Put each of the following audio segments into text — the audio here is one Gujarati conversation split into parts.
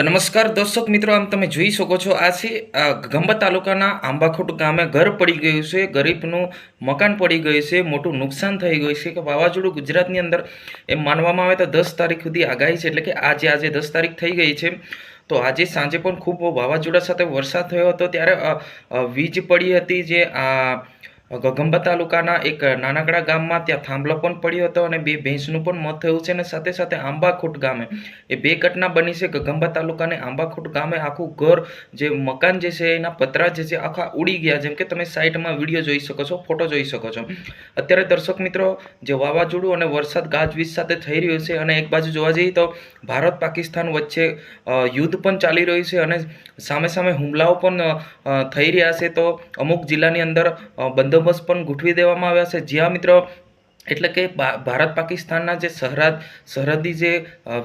તો નમસ્કાર દર્શક મિત્રો, આમ તમે જોઈ શકો છો, આ છે ગંબા તાલુકાના આંબાખોટ ગામે ઘર પડી ગયું છે, ગરીબનું મકાન પડી ગયું છે, મોટું નુકસાન થઈ ગયું છે કે વાવાઝોડું ગુજરાતની અંદર એમ માનવામાં આવે તો દસ તારીખ સુધી આગાહી છે, એટલે કે આજે આજે દસ તારીખ થઈ ગઈ છે. તો આજે સાંજે પણ ખૂબ વાવાઝોડા સાથે વરસાદ થયો હતો, ત્યારે વીજ પડી હતી જે, આ ગગંબા તાલુકાના એક નાનકડા ગામમાં ત્યાં થાંભલો પણ પડ્યો હતો અને બે ભેંસનું પણ મોત થયું છે અને સાથે સાથે આંબાખૂટ ગામે. એ બે ઘટના બની છે ગગંબા તાલુકાને આંબાખૂટ ગામે આખું ઘર જે મકાન જે છે એના પતરા જે છે આખા ઉડી ગયા. જેમ કે તમે સાઇટમાં વીડિયો જોઈ શકો છો ફોટો જોઈ શકો છો. અત્યારે દર્શક મિત્રો જે વાવાઝોડું અને વરસાદ ગાજવીજ સાથે થઈ રહ્યું છે અને એક બાજુ જોવા જઈએ તો ભારત પાકિસ્તાન વચ્ચે યુદ્ધ પણ ચાલી રહ્યું છે અને સામે સામે હુમલાઓ પણ થઈ રહ્યા છે. તો અમુક જિલ્લાની અંદર અ, બંદોબસ્ત પણ ગોઠવી દેવામાં આવ્યા છે. જ્યાં મિત્રો, એટલે કે ભારત પાકિસ્તાનના જે સરહદ, સરહદી જે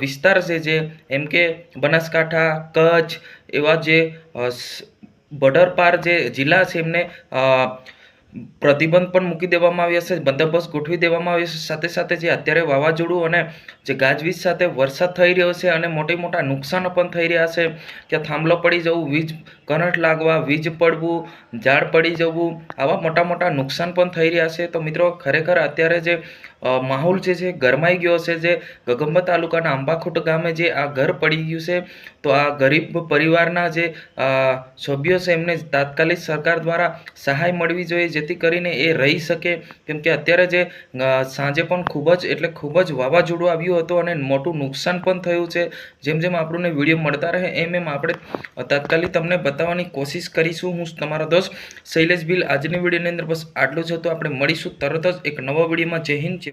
વિસ્તાર છે જે, એમ કે બનાસકાંઠા, કચ્છ, એવા જે બોર્ડર પાર જે જિલ્લા છે એમને પ્રતિબંધ પણ મૂકી દેવામાં આવ્યા છે, બંદોબસ્ત ગોઠવી દેવામાં આવ્યો છે. સાથે સાથે જે અત્યારે વાવાઝોડું અને જે ગાજવીજ સાથે વરસાદ થઈ રહ્યો છે અને મોટી મોટા નુકસાનો પણ થઈ રહ્યા છે, ત્યાં થાંભલો પડી જવું, વીજ કરંટ લાગવા, વીજ પડવું, ઝાડ પડી જવું, આવા મોટા મોટા નુકસાન પણ થઈ રહ્યા છે. તો મિત્રો, ખરેખર અત્યારે જે માહોલ જે છે, ગરમાઈ ગયો છે જે ગગંબા તાલુકાના આંબાખોટ ગામે જે આ ઘર પડી ગયું છે, તો આ ગરીબ પરિવારના જે સભ્યો છે, એમને તાત્કાલિક સરકાર દ્વારા સહાય મળવી જોઈએ, જેથી કરીને એ રહી શકે. કેમ કે અત્યારે જે સાંજે પણ ખૂબ જ, એટલે ખૂબ જ વાવાઝોડું આવ્યું હતું અને મોટું નુકસાન પણ થયું છે. જેમ જેમ આપણને વીડિયો મળતા રહે, એમ એમ આપણે તાત્કાલિક તમને બતાવવાની કોશિશ કરીશું. હું તમારો દોસ્ત શૈલેષ બિલ આજની વિડીયોની અંદર બસ આટલું જ હતું. આપણે મળીશું તરત જ એક નવા વિડીયોમાં. જય હિન્દ